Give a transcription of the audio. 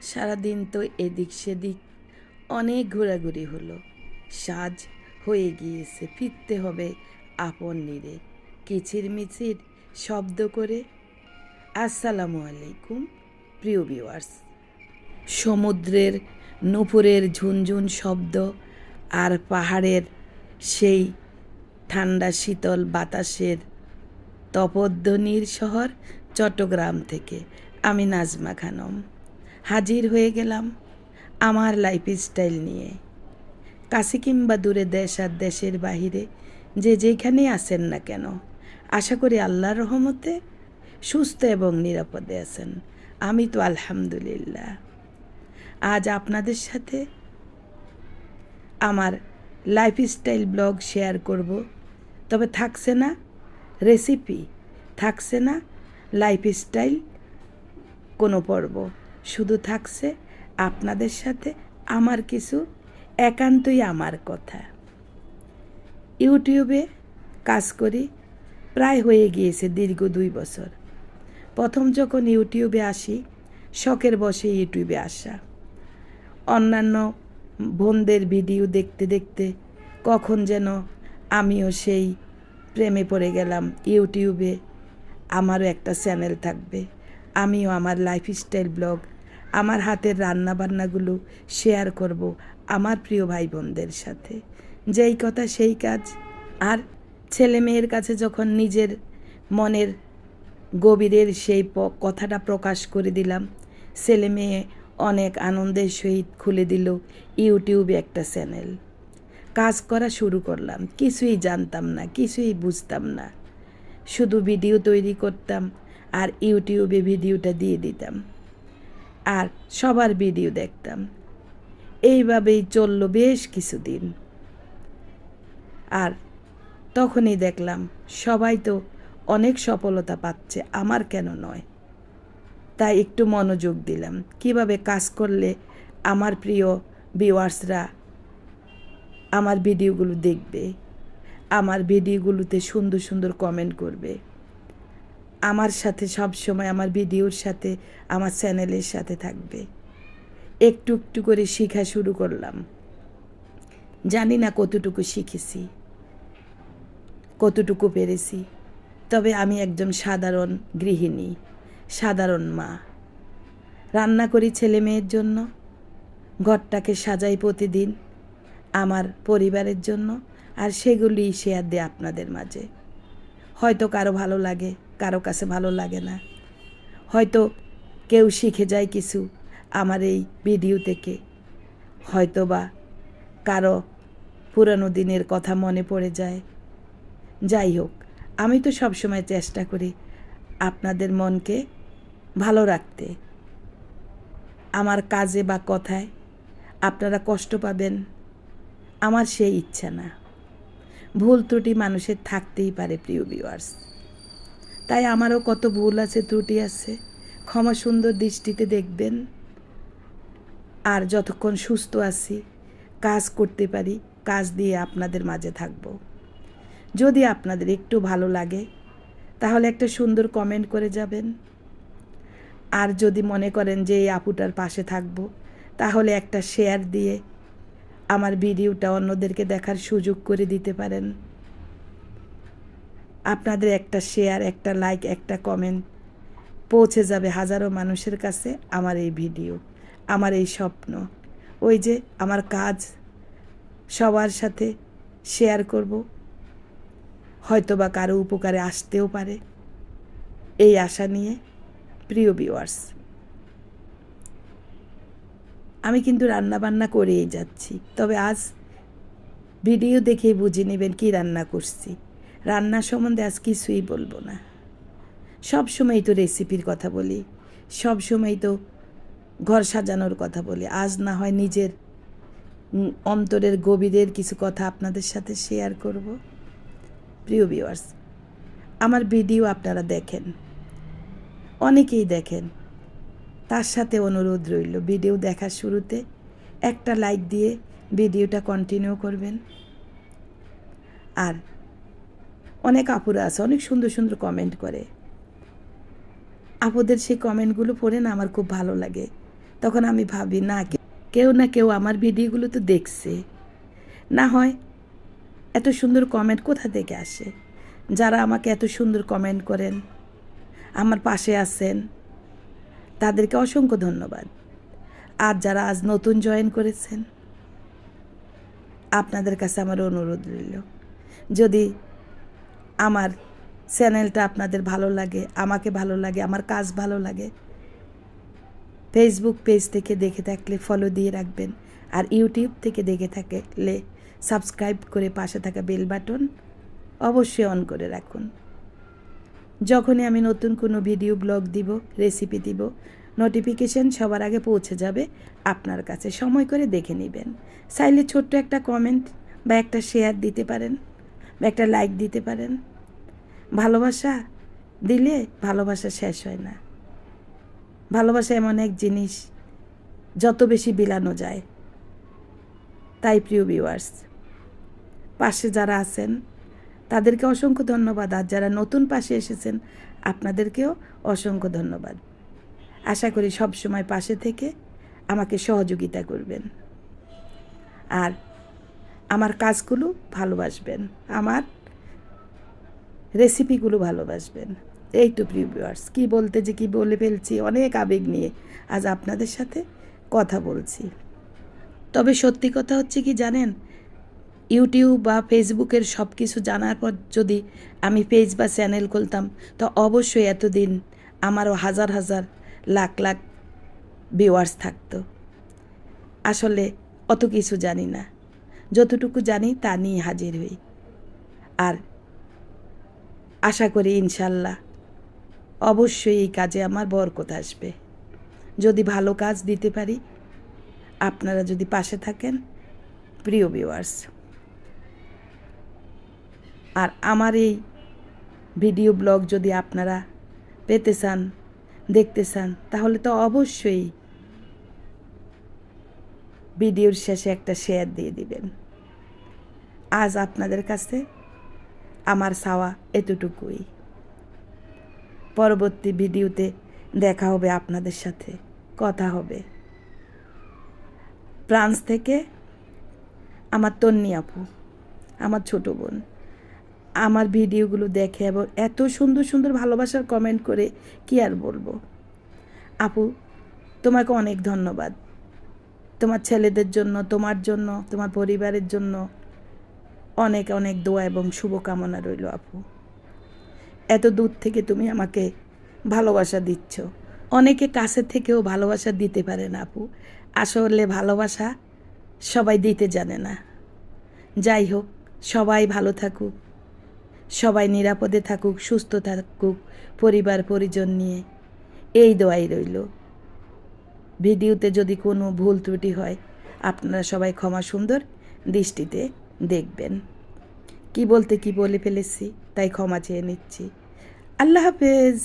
সারাদিন তো এদিক সেদিক অনেক ঘোরাঘুরি হলো। সাজ হয়ে গিয়েছে, ফিরতে হবে আপন নিরে। কিচির মিচির শব্দ করে? আসসালামু আলাইকুম, প্রিয় ভিউয়ার্স। সমুদ্রের নুপুরের ঝুনঝুন শব্দ আর পাহাড়ের সেই ঠান্ডা শীতল বাতাসের তপধ্বনির শহর চট্টগ্রাম থেকে। আমি নাজমা খানম। হাজির হয়ে গেলাম আমার লাইফ স্টাইল নিয়ে। কাছে কিংবা দূরে দেশ আর দেশের বাহিরে যে যেখানেই আসেন না কেন, আশা করি আল্লাহর রহমতে সুস্থ এবং নিরাপদে আছেন। আমি তো আলহামদুলিল্লাহ। আজ আপনাদের সাথে আমার লাইফস্টাইল ব্লগ শেয়ার করব। তবে থাকছে না রেসিপি থাকছে না লাইফস্টাইল কোনো পর্ব। শুধু থাকছে আপনাদের সাথে আমার কিছু একান্তই আমার কথা। ইউটিউবে কাজ করি, প্রায় হয়ে গিয়েছে দীর্ঘ দুই বছর। প্রথম যখন ইউটিউবে আসি, শখের বসে ইউটিউবে আসা। অন্যান্য বোনদের ভিডিও দেখতে দেখতে কখন যেন আমিও সেই প্রেমে পড়ে গেলাম। ইউটিউবে আমারও একটা চ্যানেল থাকবে। আমিও আমার লাইফস্টাইল ব্লগ আমার হাতের রান্নাবান্নাগুলো শেয়ার করব আমার প্রিয় ভাই বোনদের সাথে। যেই কথা সেই কাজ। আর ছেলে মেয়ের কাছে যখন নিজের মনের গভীরের সেই কথাটা প্রকাশ করে দিলাম, ছেলে মেয়ে অনেক আনন্দের সহিত খুলে দিল ইউটিউবে একটা চ্যানেল। কাজ করা শুরু করলাম, কিছুই জানতাম না, কিছুই বুঝতাম না। শুধু ভিডিও তৈরি করতাম আর ইউটিউবে ভিডিওটা দিয়ে দিতাম। আর সবার ভিডিও দেখতাম। এইভাবেই চলল বেশ কিছুদিন। আর তখনই দেখলাম সবাই তো অনেক সফলতা পাচ্ছে, আমার কেন নয়। তাই একটু মনোযোগ দিলাম, কীভাবে কাজ করলে আমার প্রিয় ভিওয়ার্সরা আমার ভিডিওগুলো দেখবে, আমার ভিডিওগুলোতে সুন্দর সুন্দর কমেন্ট করবে। আমার সাথে সব সময় আমার ভিডিওর সাথে, আমার চ্যানেলের সাথে থাকবে। একটু একটু করে শেখা শুরু করলাম। জানি না কতটুকু শিখেছি, কতটুকু পেরেছি, তবে আমি একজন সাধারণ গৃহিণী, সাধারণ মা। রান্না করি ছেলে মেয়ের জন্য, ঘরটাকে সাজাই প্রতিদিন, আমার পরিবারের জন্য, আর সেগুলি শেয়ার দেয় আপনাদের মাঝে। হয়তো কারও ভালো লাগে কারও কাছে ভালো লাগে না। হয়তো কেউ শিখে যায় কিছু আমার এই ভিডিও থেকে হয়তো বা কারও পুরানো দিনের কথা মনে পড়ে যায়। যাই হোক, আমি তো সবসময় চেষ্টা করি আপনাদের মনকে ভালো রাখতে। আমার কাজে বা কথায় আপনারা কষ্ট পাবেন, আমার সেই ইচ্ছা না। ভুল ত্রুটি মানুষের থাকতেই পারে, প্রিয় ভিউয়ার্স তাই আমারও কত ভুল আছে, ত্রুটি আছে। ক্ষমা সুন্দর দৃষ্টিতে দেখবেন। আর যতক্ষণ সুস্থ আছি, কাজ করতে পারি, কাজ দিয়ে আপনাদের মাঝে থাকব। যদি আপনাদের একটু ভালো লাগে, তাহলে একটা সুন্দর কমেন্ট করে যাবেন। আর যদি মনে করেন যে এই আপুটার পাশে থাকব, তাহলে একটা শেয়ার দিয়ে আমার ভিডিওটা অন্যদেরকে দেখার সুযোগ করে দিতে পারেন। আপনাদের একটা শেয়ার একটা লাইক একটা কমেন্ট পৌঁছে যাবে হাজারো মানুষের কাছে আমার এই ভিডিও আমার এই স্বপ্ন। ওই যে আমার কাজ, সবার সাথে শেয়ার করব। হয়তো বা কারও উপকারে আসতেও পারে। এই আশা নিয়ে প্রিয় ভিউয়ার্স আমি কিন্তু রান্না বান্না করেই যাচ্ছি, তবে আজ ভিডিও দেখেই বুঝে নেবেন কি রান্না করছি। রান্না সম্বন্ধে আজ কিছুই বলব না। সব সময় তো রেসিপির কথা বলি, সব সময় তো ঘর সাজানোর কথা বলি। আজ না হয় নিজের অন্তরের গভীরের কিছু কথা আপনাদের সাথে শেয়ার করব। প্রিয় ভিউয়ার্স আমার ভিডিও আপনারা দেখেন, অনেকেই দেখেন। তার সাথে অনুরোধ রইল ভিডিও দেখার শুরুতে একটা লাইক দিয়ে ভিডিওটা কন্টিনিউ করবেন। আর অনেক আপুরা আছে, অনেক সুন্দর সুন্দর কমেন্ট করে। আপুদের সেই কমেন্টগুলো পড়ে না আমার খুব ভালো লাগে। তখন আমি ভাবি, না কেউ না কেউ আমার ভিডিওগুলো তো দেখছে। না হয় এত সুন্দর কমেন্ট কোথা থেকে আসে? যারা আমাকে এত সুন্দর কমেন্ট করেন, আমার পাশে আছেন, তাদেরকে অসংখ্য ধন্যবাদ। আর যারা আজ নতুন জয়েন করেছেন, আপনাদের কাছে আমার অনুরোধ রইল, যদি আমার চ্যানেলটা আপনাদের ভালো লাগে, আমাকে ভালো লাগে, আমার কাজ ভালো লাগে ফেসবুক পেজ থেকে দেখে থাকলে ফলো দিয়ে রাখবেন আর ইউটিউব থেকে দেখে থাকলে সাবস্ক্রাইব করে পাশে থাকা বেল বাটন অবশ্যই অন করে রাখুন। যখনই আমি নতুন কোনো ভিডিও ব্লগ দিব রেসিপি দিব নোটিফিকেশন সবার আগে পৌঁছে যাবে আপনার কাছে। সময় করে দেখে নেবেন। চাইলে ছোট্ট একটা কমেন্ট বা একটা শেয়ার দিতে পারেন। একটা লাইক দিতে পারেন। ভালোবাসা দিলে ভালোবাসা শেষ হয় না। ভালোবাসা এমন এক জিনিস, যত বেশি বিলানো যায়। তাই প্রিয় ভিউয়ার্স পাশে যারা আছেন, তাদেরকে অসংখ্য ধন্যবাদ। আর যারা নতুন পাশে এসেছেন, আপনাদেরকেও অসংখ্য ধন্যবাদ। আশা করি সব সময় পাশে থেকে আমাকে সহযোগিতা করবেন। আর আমার কাজগুলো ভালোবাসবেন, আমার রেসিপিগুলো ভালোবাসবেন। এই তো প্রিয় ভিউয়ার্স কী বলতে যে কী বলে ফেলছি, অনেক আবেগ নিয়ে আজ আপনাদের সাথে কথা বলছি। তবে সত্যি কথা হচ্ছে কি জানেন ইউটিউব বা ফেসবুকের সব কিছু জানার পর যদি আমি পেজ বা চ্যানেল খুলতাম, তো অবশ্যই এতদিন আমারও হাজার হাজার লাখ লাখ ভিউয়ার্স থাকতো। আসলে অত কিছু জানি না। যতটুকু জানি তা নিয়ে হাজির হই। আর আশা করি ইনশাল্লাহ অবশ্যই এই কাজে আমার বরকত আসবে। যদি ভালো কাজ দিতে পারি, আপনারা যদি পাশে থাকেন, প্রিয় ভিউয়ার্স আর আমার এই ভিডিও ব্লগ যদি আপনারা পেতে চান, দেখতে চান, তাহলে তো অবশ্যই ভিডিওর শেষে একটা শেয়ার দিয়ে দিবেন। আজ আপনাদের কাছে আমার চাওয়া এতটুকুই। পরবর্তী ভিডিওতে দেখা হবে আপনাদের সাথে, কথা হবে। ফ্রান্স থেকে আমার তন্নি আপু, আমার ছোট বোন, আমার ভিডিওগুলো দেখে এবং এত সুন্দর সুন্দর ভালোবাসার কমেন্ট করে কি আর বলব? আপু, তোমাকে অনেক ধন্যবাদ। তোমার ছেলেদের জন্য, তোমার জন্য, তোমার পরিবারের জন্য অনেক অনেক দোয়া এবং শুভকামনা রইল আপু। এত দূর থেকে তুমি আমাকে ভালোবাসা দিচ্ছ। অনেকে কাছে থেকেও ভালোবাসা দিতে পারে না আপু। আসলে ভালোবাসা সবাই দিতে জানে না। যাই হোক, সবাই ভালো থাকুক। সবাই নিরাপদে থাকুক, সুস্থ থাকুক, পরিবার, পরিজন নিয়ে। এই দোয়াই রইল। ভিডিওতে যদি কোনো ভুল ত্রুটি হয়, আপনারা সবাই ক্ষমা সুন্দর দৃষ্টিতে দেখবেন। কি বলতে কি বলে ফেলেছি, তাই ক্ষমা চেয়ে নিচ্ছি। আল্লাহ হাফেজ।